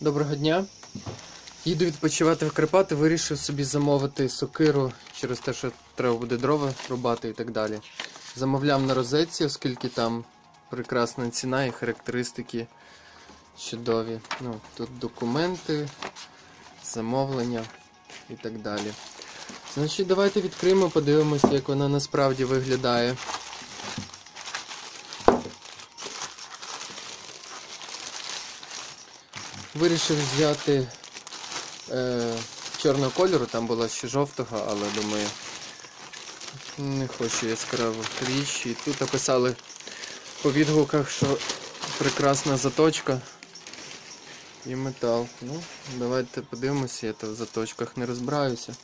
Доброго дня. Їду відпочивати в Карпати, вирішив собі замовити сокиру через те, що треба буде дрова рубати і так далі. Замовляв на розетці, оскільки там прекрасна ціна і характеристики чудові. Ну, тут документи, замовлення і так далі. Значить, давайте відкриємо, подивимося, як вона насправді виглядає. Вирішив взяти е, чорного кольору, там було ще жовтого, але думаю, не хочу яскравих річ. І тут написали по відгуках, що прекрасна заточка і метал. Ну, давайте подивимося, я то в заточках не розбираюся.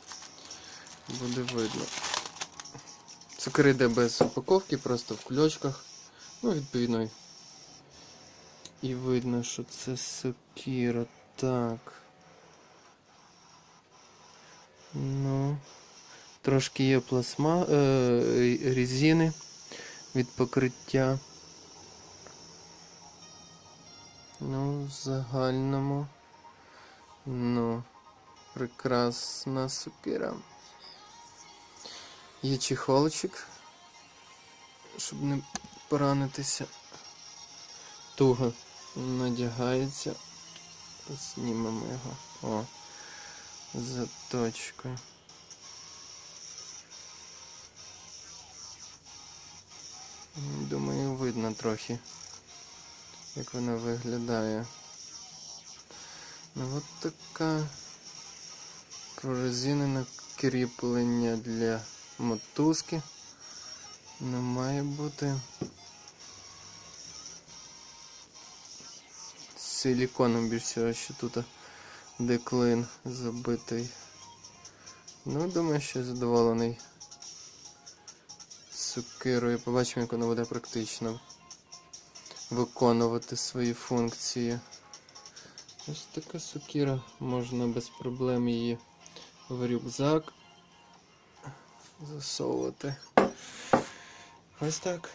Буде видно. Цукер йде без упаковки, просто в кульочках. Ну, відповідно, і видно, що це сокира. Так. Ну. Трошки є пластма е, різини від покриття. Ну, в загальному. Ну, прекрасна сокира. Є чехолочок, щоб не поранитися. Туго надягається. Знімемо його. О, заточка. Думаю, видно трохи, як вона виглядає. Ну от така прорезинене кріплення для мотузки. Не має бути. Силіконом більш всього, що тут деклин забитий. Ну, думаю, що задоволений сукирою. Побачимо, як воно буде практично виконувати свої функції. Ось така сукіра, можна без проблем її в рюкзак засовувати. Ось так.